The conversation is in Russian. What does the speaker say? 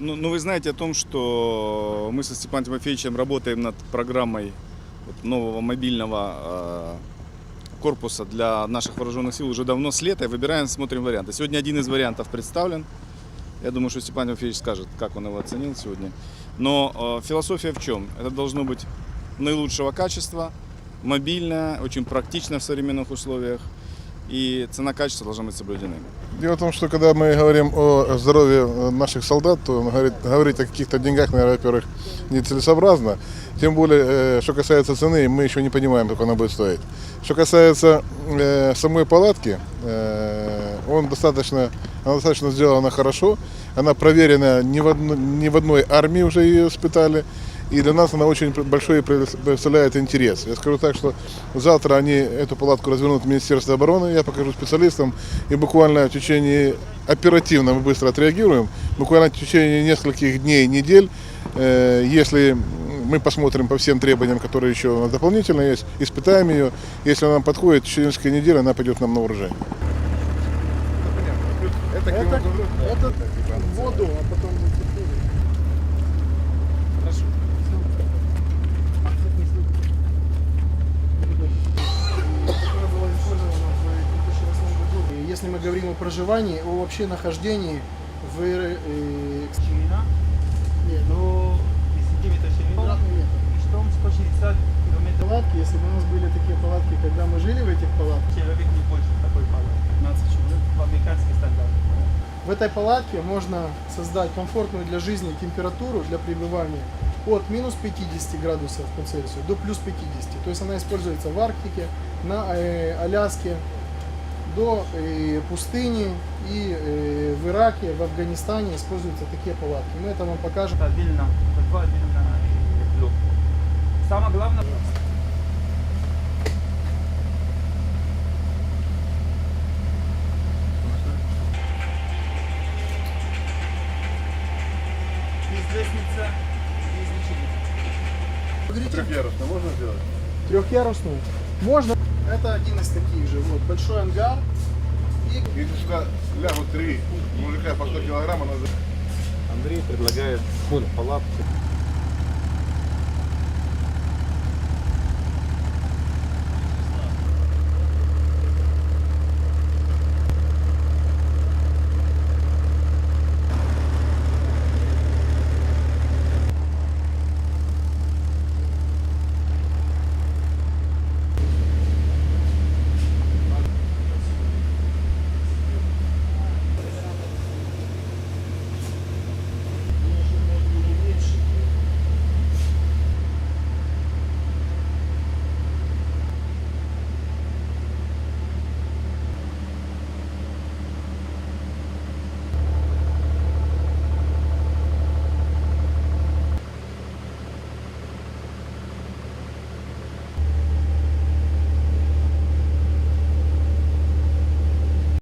Ну, ну, вы знаете о том, что мы со Степаном Тимофеевичем работаем над программой вот нового мобильного э, корпуса для наших вооруженных сил уже давно с лета выбираем, смотрим варианты. Сегодня один из вариантов представлен. Я думаю, что Степан Тимофеевич скажет, как он его оценил сегодня. Но э, философия в чем? Это должно быть наилучшего качества, мобильное, очень практично в современных условиях. И цена-качество должны быть соблюдены. Дело в том, что когда мы говорим о здоровье наших солдат, то говорить, говорить о каких-то деньгах, наверное, во-первых, нецелесообразно. Тем более, э, что касается цены, мы еще не понимаем, сколько она будет стоить. Что касается э, самой палатки, э, он достаточно, она достаточно сделана хорошо. Она проверена не в, одно- не в одной армии уже ее испытали. И для нас она очень большой представляет интерес. Я скажу так, что завтра они эту палатку развернут в Министерство обороны, я покажу специалистам, и буквально в течение оперативно мы быстро отреагируем. Буквально в течение нескольких дней, недель, э, если мы посмотрим по всем требованиям, которые еще дополнительно есть, испытаем ее. Если она нам подходит, в течение нескольких недель она пойдет нам на вооружение. Это, Это в воду, а потом Если мы говорим о проживании, о вообще нахождении в э, Ширина нет, до 10 метров ширина и штом 160 километров. Палатки, если бы у нас были такие палатки, когда мы жили в этих палатках, Человек не больше такой палат. 15 человек, В американский стандарт. в этой палатке можно создать комфортную для жизни температуру для пребывания от минус 50 градусов по Цельсию до плюс 50. То есть она используется в Арктике, на э, Аляске, до э, пустыни и э, в Ираке, в Афганистане используются такие палатки. Мы это вам покажем. Это отдельно, это два отдельно. Самое главное, лестница, есть лечение. Трехъярусную можно сделать? Трехъярусную. Можно. Это один из таких же. Вот большой ангар. И Если сюда лягут три мужика по 100 килограмм, она Андрей предлагает палатку